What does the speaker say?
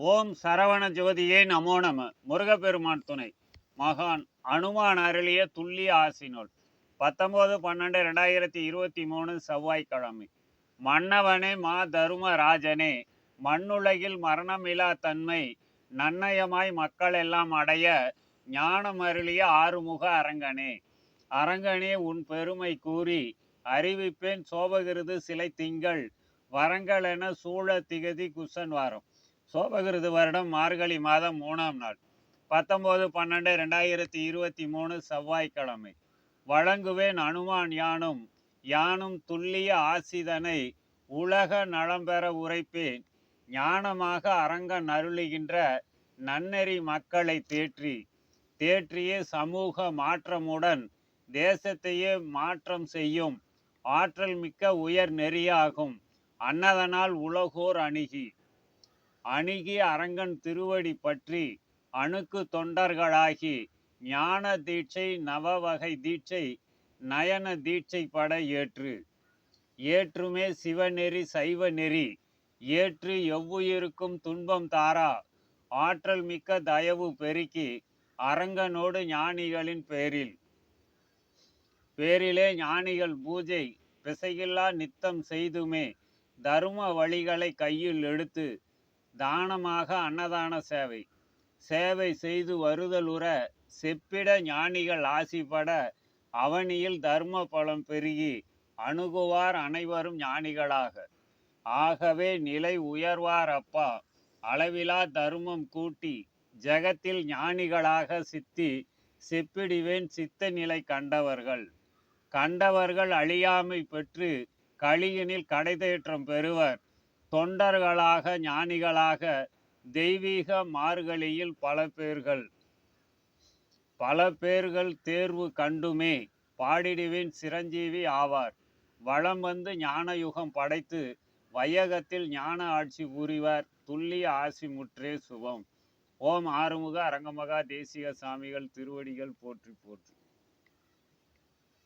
ஓம் சரவண ஜோதியே நமோ நம. முருகப்பெருமான் துணை. மகான் அனுமான் அருளிய துல்லிய ஆசினோல் பத்தொம்போது பன்னெண்டு ரெண்டாயிரத்தி இருபத்தி மூணு செவ்வாய்க்கிழமை. மன்னவனே மா தருமராஜனே மண்ணுலகில் மரணமிலா தன்மை நன்னயமாய் மக்கள் எல்லாம் அடைய ஞானம் அருளிய ஆறுமுக அரங்கனே. அரங்கனே உன் பெருமை கூறி அறிவிப்பேன் சோபகிருது சிலை திங்கள். வரங்கள் என சூழ திகதி குசன் வாரம். சோபகிருது வருடம் மார்கழி மாதம் மூணாம் நாள். பத்தொம்போது பன்னெண்டு ரெண்டாயிரத்தி இருபத்தி மூணு செவ்வாய்க்கிழமை. வழங்குவேன் அனுமான் யானும் யானும் துல்லிய ஆசிதனை உலக நலம்பெற உரைப்பேன். ஞானமாக அரங்க நருளுகின்ற நன்னெறி மக்களை தேற்றி தேற்றிய சமூக மாற்றமுடன் தேசத்தையே மாற்றம் செய்யும். ஆற்றல் மிக்க உயர் நெறியாகும். அன்னதனால் உலகோர் அணுகி. அணுகி அரங்கன் திருவடி பற்றி அணுக்கு தொண்டர்களாகி ஞான தீட்சை நவவகை தீட்சை நயன தீட்சை பட ஏற்று. ஏற்றுமே சிவநெறி சைவ நெறி ஏற்று எவ்வுயிருக்கும் துன்பம் தாரா. ஆற்றல் மிக்க தயவு பெருக்கி அரங்கனோடு ஞானிகளின் பேரில். பேரிலே ஞானிகள் பூஜை பிசையில்லா நித்தம் செய்துமே தரும வழிகளை கையில் எடுத்து தானமாக அன்னதான சேவை. சேவை செய்து வருதலுற செப்பிட ஞானிகள் ஆசிப்பட அவனியில் தர்ம பலம் பெருகி அணுகுவார் அனைவரும் ஞானிகளாக. ஆகவே நிலை உயர்வார் அப்பா. அளவிலா தர்மம் கூட்டி ஜெகத்தில் ஞானிகளாக சித்தி செப்பிடுவேன் சித்த நிலை கண்டவர்கள். கண்டவர்கள் அழியாமை பெற்று கலியினில் கடைதேற்றம் பெறுவர். தொண்டர்களாக ஞானிகளாக தெய்வீக மார்கழியில் பல பேர்கள். பல பேர்கள் தேர்வு கண்டுமே பாடிடுவின் சிரஞ்சீவி ஆவார். வளம் வந்து ஞான யுகம் படைத்து வையகத்தில் ஞான ஆட்சி புரிவார் துல்லிய ஆசி முற்றே சுபம். ஓம் ஆறுமுக அரங்கமகா தேசிக சாமிகள் திருவடிகள் போற்றி போற்றி.